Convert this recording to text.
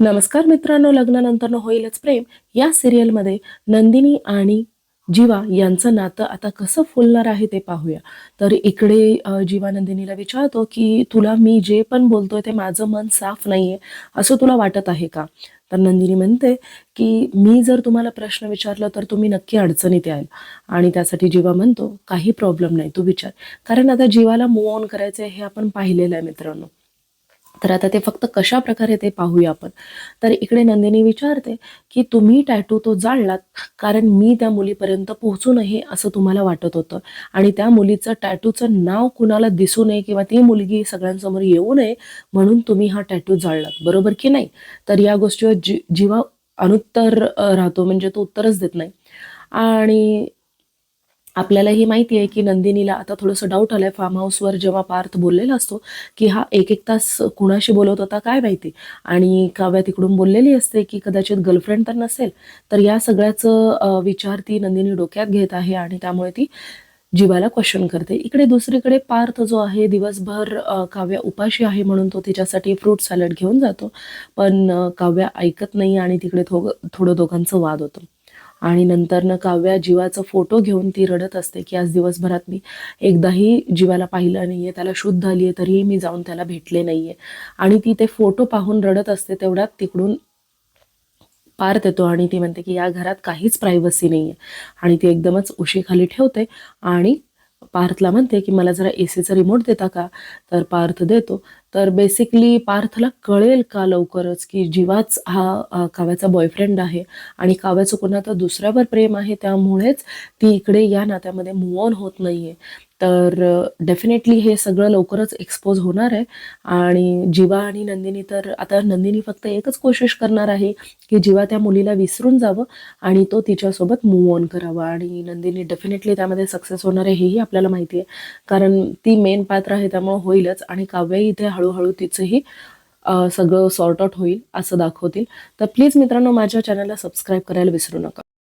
नमस्कार मित्रांनो लग्नानंतरनं होईलच प्रेम. या सिरियलमध्ये नंदिनी आणि जीवा यांचं नातं आता कसं फुलणार आहे ते पाहूया. तर इकडे जीवा नंदिनीला विचारतो की तुला मी जे पण बोलतोय ते माझं मन साफ नाहीये असं तुला वाटत आहे का? तर नंदिनी म्हणते की मी जर तुम्हाला प्रश्न विचारला तर तुम्ही नक्की अडचणीत याल. आणि त्यासाठी जीवा म्हणतो काही प्रॉब्लेम नाही तू विचार. कारण आता जीवाला मूव ऑन करायचं हे आपण पाहिलेलं आहे मित्रांनो. तर आता ते फक्त कशा प्रकारे ते पाहूया आपण? तर इकडे नंदिनी विचारते की तुम्ही टॅटू तो जाळलात कारण मी त्या मुलीपर्यंत पोहोचू नये असं तुम्हाला वाटत होतं. आणि त्या मुलीचं टॅटूचं नाव कुणाला दिसू नये किंवा ती मुलगी सगळ्यांसमोर येऊ नये म्हणून तुम्ही हा टॅटू जाळलात. बरोबर की नाही? तर या गोष्टीवर जी जीवा अनुत्तर राहतो. म्हणजे तो उत्तरच देत नाही. आणि आपल्याला हे माहिती आहे की नंदिनीला आता थोडंसं डाऊट आलंय. फार्म हाऊसवर जेव्हा पार्थ बोललेला असतो की हा एक एक तास कुणाशी बोलत होता काय माहिती? आणि काव्या तिकडून बोललेली असते की कदाचित गर्लफ्रेंड तर नसेल तर या सगळ्याचं विचार ती नंदिनी डोक्यात घेत आहे आणि त्यामुळे ती जीवाला क्वेश्चन करते. इकडे दुसरीकडे पार्थ जो आहे दिवसभर काव्या उपाशी आहे म्हणून तो तिच्यासाठी फ्रूट सॅलड घेऊन जातो. पण काव्या ऐकत नाही आणि तिकडे थो थोडं दोघांचं वाद होतं. आणि नंतरनं काव्या जीवाचा फोटो घेऊन ती रडत असते की आज दिवसभरात मी एकदाही जीवाला पाहिलं नाही आहे त्याला शुद्ध आली आहे तरीही मी जाऊन त्याला भेटले नाहीये. आणि ती ते फोटो पाहून रडत असते तेवढ्यात तिकडून पार्थ येतो आणि ती म्हणते की या घरात काहीच प्रायव्हसी आहे आणि ती एकदमच उशीखाली ठेवते आणि पार्थला म्हणते की मला जरा ए सीचा रिमोट देता का? तर पार्थ देतो. तर बेसिकली पार्थला कळेल का लवकरच की जीवाच हा काव्याचा बॉयफ्रेंड आहे आणि काव्याचं तर दुसऱ्यावर प्रेम आहे त्यामुळेच ती इकडे या नात्यामध्ये मूव ऑन होत नाहीये. तर डेफिनेटली हे सगळं लवकरच एक्सपोज होणार आहे आणि जीवा आणि नंदिनी तर आता नंदिनी फक्त एकच कोशिश करणार आहे की जीवा त्या मुलीला विसरून जावं आणि तो तिच्यासोबत मूव ऑन करावा आणि नंदिनी डेफिनेटली त्यामध्ये सक्सेस होणार आहे हेही आपल्याला माहिती आहे. कारण ती मेन पात्र आहे त्यामुळे होईलच आणि काव्यही इथे हळूहळू तिचंही सगळं सॉर्ट आउट होईल असं दाखवतील. तर प्लीज मित्रांनो माझ्या चॅनलला सबस्क्राईब करायला विसरू नका.